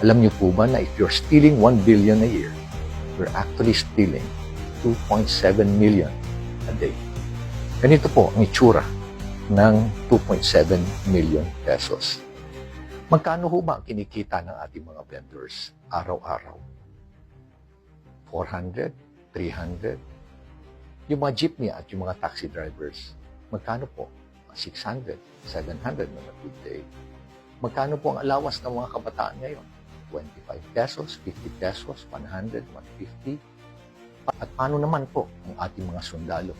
Alam niyo po ba na if you're stealing 1 billion a year, you're actually stealing 2.7 million a day. Ganito po ang itsura ng 2.7 million pesos. Magkano ho ba ang kinikita ng ating mga vendors araw-araw? 400? 300? Yung mga jeepney at yung mga taxi drivers, magkano po? 600, 700 on a good day. Magkano po ang alawas ng mga kabataan ngayon? 25 pesos, 50 pesos, 100, 150. At paano naman po ang ating mga sundalo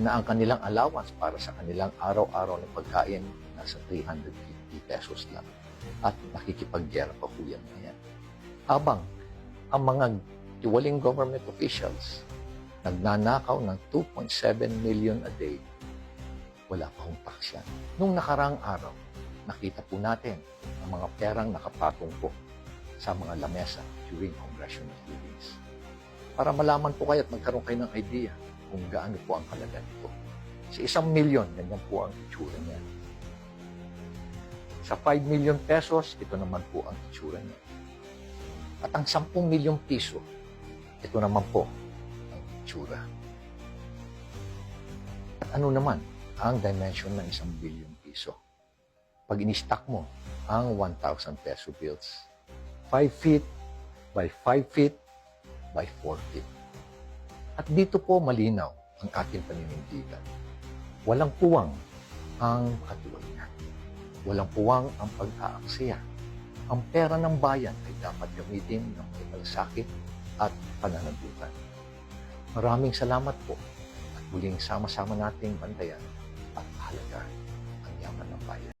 na ang kanilang allowance para sa kanilang araw-araw na pagkain nasa 350 pesos lang at nakikipagyera pa po yan ngayon. Habang ang mga tiwaling government officials nagnanakaw ng 2.7 million a day, wala pa hong tax yan. Nung nakarang araw, nakita po natin ang mga perang nakapatong po sa mga lamesa during congressional hearings. Para malaman po kayo at magkaroon kayo ng idea kung gaano po ang halaga nito. Sa isang milyon, ganyan po ang itsura niya. Sa 5 million pesos, ito naman po ang itsura niya. At ang 10 milyon piso, ito naman po ang itsura. At ano naman ang dimension ng isang billion piso? Pag in-stack mo ang 1,000 peso bills, 5 feet by 5 feet by 4 feet. At dito po malinaw ang ating paninindigan. Walang puwang ang katiwalian. Walang puwang ang pag-aaksaya. Ang pera ng bayan ay dapat gamitin ng may malasakit at pananagutan. Maraming salamat po at muling sama-sama nating bantayan at halagaan ang yaman ng bayan.